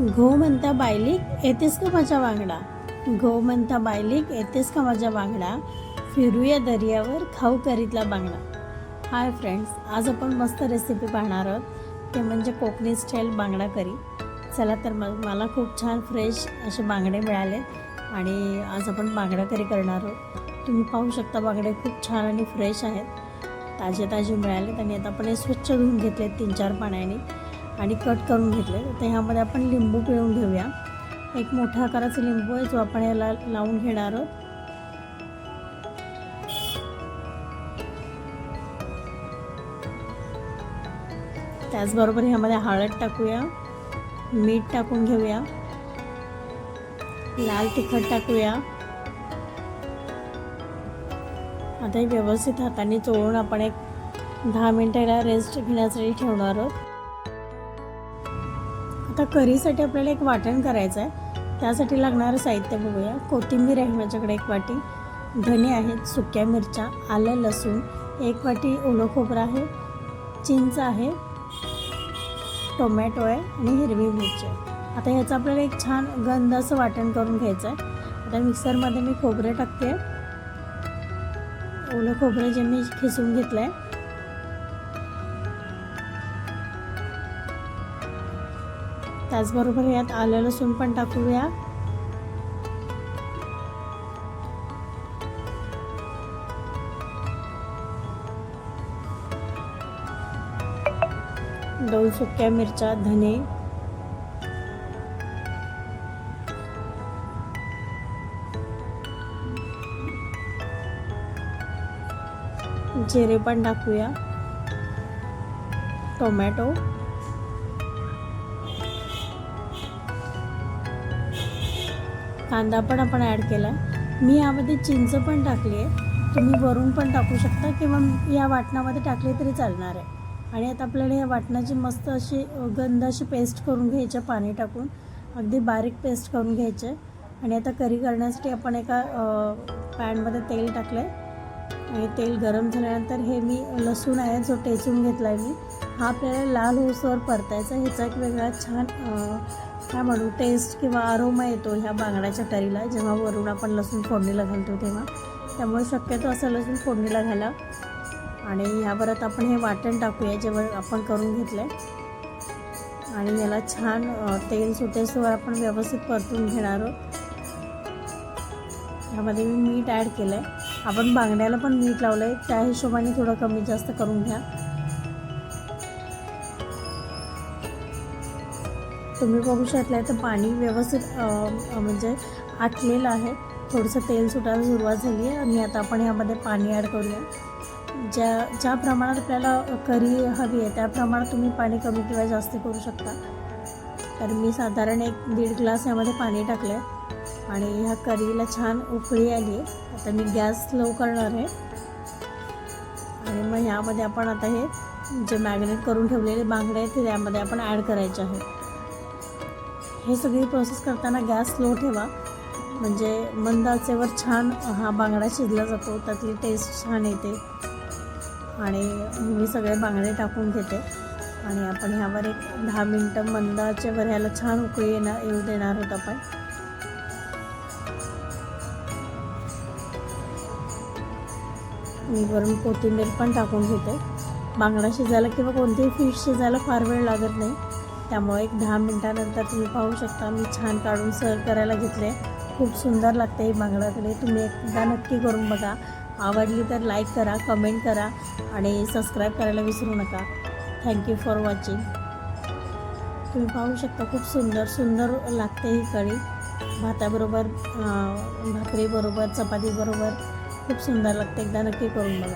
घो म्हणता बायलिक येतेस का माझ्या वांगडा? घो म्हणता बायलिक येतेस का माझ्या वांगडा? फिरूया दर्यावर खाऊ करीतला बांगडा. हाय फ्रेंड्स आज आपण मस्त रेसिपी पाहणार आहोत. ते म्हणजे कोकणी स्टाईल बांगडा करी. चला तर मग मला खूप छान फ्रेश असे बांगडे मिळाले आणि आज आपण बांगडा करी करणार आहोत. तुम्ही पाहू शकता बांगडे खूप छान आणि फ्रेश आहेत. ताजे ताजे मिळालेत आणि आता आपण हे स्वच्छ धुवून घेतले तीन चार पाण्याने. आणि कट करून घेतले. तर ह्यामध्ये आपण लिंबू पिळून घेऊया. एक मोठ्या आकाराचा लिंबू आहे जो आपण याला लावून घेणार आहोत. त्याचबरोबर ह्यामध्ये हळद टाकूया मीठ टाकून घेऊया लाल तिखट टाकूया. आता हे व्यवस्थित हाताने चोळून आपण एक दहा मिनिटाला रेस्ट घेण्यासाठी ठेवणार आहोत. आता करीसाठी आपल्याला एक वाटण करायचं आहे. त्यासाठी लागणारं साहित्य बघूया. कोथिंबीर आहे माझ्याकडे एक वाटी. धने आहेत सुक्या मिरच्या आलं लसूण. एक वाटी ओलं खोबरं आहे. चिंच आहे. टोमॅटो आहे आणि हिरवी मिरची आहे. आता ह्याचं आपल्याला एक छान गंध असं वाटण करून घ्यायचं आहे. आता मिक्सरमध्ये मी खोबरं टाकते. ओलं खोबरं जे मी खिसून घेतलं आहे त्याचबरोबर यात आलं लसूण पण टाकूया. दोन सुक्या मिरच्या धने. जिरे पण टाकूया. टोमॅटो. कांदा पण आपण ॲड केला आहे मी यामध्ये चिंच पण टाकली आहे. तुम्ही वरून पण टाकू शकता किंवा या वाटणामध्ये टाकले तरी चालणार आहे. आणि आता आपल्याला या वाटणाची मस्त अशी गंध अशी पेस्ट करून घ्यायची पाणी टाकून. अगदी बारीक पेस्ट करून घ्यायचे आणि आता करी करण्यासाठी आपण एका पॅनमध्ये तेल टाकलं आहे आणि तेल गरम झाल्यानंतर हे मी लसूण आहे जो टेचून घेतला आहे मी. हा आपल्याला लाल होसवर परतायचा ह्याचा एक वेगळा छान काय म्हणू टेस्ट किंवा अरोमा येतो ह्या बांगड्याच्या तरीला. जेव्हा वरून आपण लसूण फोडणीला घालतो तेव्हा. त्यामुळे शक्यतो असं लसूण फोडणीला घाला. आणि ह्यावरत आपण हे वाटण टाकूया जेव्हा आपण करून घेतलं आहे आणि याला छान तेल सुटेसवर आपण व्यवस्थित परतून घेणार आहोत. ह्यामध्ये मी मीठ ॲड केलं आहे आपण बांगड्याला पण मीठ लावलं आहे त्या हिशोबाने थोडं कमी जास्त करून घ्या. तुम्ही बघू शकता तर पाणी व्यवस्थित म्हणजे आटलेलं आहे. थोडंसं तेल सुटायला सुरुवात झाली आहे आणि आता आपण ह्यामध्ये पाणी ॲड करूया. ज्या ज्या प्रमाणात आपल्याला करी हवी आहे त्या प्रमाणात तुम्ही पाणी कमी किंवा जास्त करू शकता. तर मी साधारण एक दीड ग्लास यामध्ये पाणी टाकलं आहे आणि ह्या करीला छान उकळी आली आहे आता मी गॅस लो करणार आहे. आणि मग ह्यामध्ये आपण आता हे जे मॅग्नेट करून ठेवलेले बांगडे आहेत ते त्यामध्ये आपण ॲड करायचे आहे हे सगळी प्रोसेस करताना गॅस स्लो ठेवा. म्हणजे मंद आचेवर छान हा बांगडा शिजला जातो त्यातली टेस्ट छान येते. आणि मी सगळे बांगडे टाकून घेते. आणि आपण ह्यावर एक दहा मिनटं मंद आचेवर ह्याला छान उकळी येणार येऊ देणार आहोत आपण. मी वरून कोथिंबीर पण टाकून घेते. बांगडा शिजायला किंवा कोणतेही फिश शिजायला फार वेळ लागत नाही. त्यामुळे एक दहा मिनटानंतर तुम्ही पाहू शकता मी छान काढून सर्व करायला घेतले. खूप सुंदर लागते ही बांगडाकडे तुम्ही एकदा नक्की करून बघा. आवडली तर लाईक करा कमेंट करा आणि सबस्क्राईब करायला विसरू नका. थँक्यू फॉर वॉचिंग तुम्ही पाहू शकता खूप सुंदर सुंदर लागते ही कढी. भाताबरोबर भाकरीबरोबर चपातीबरोबर खूप सुंदर लागते. एकदा नक्की करून बघा.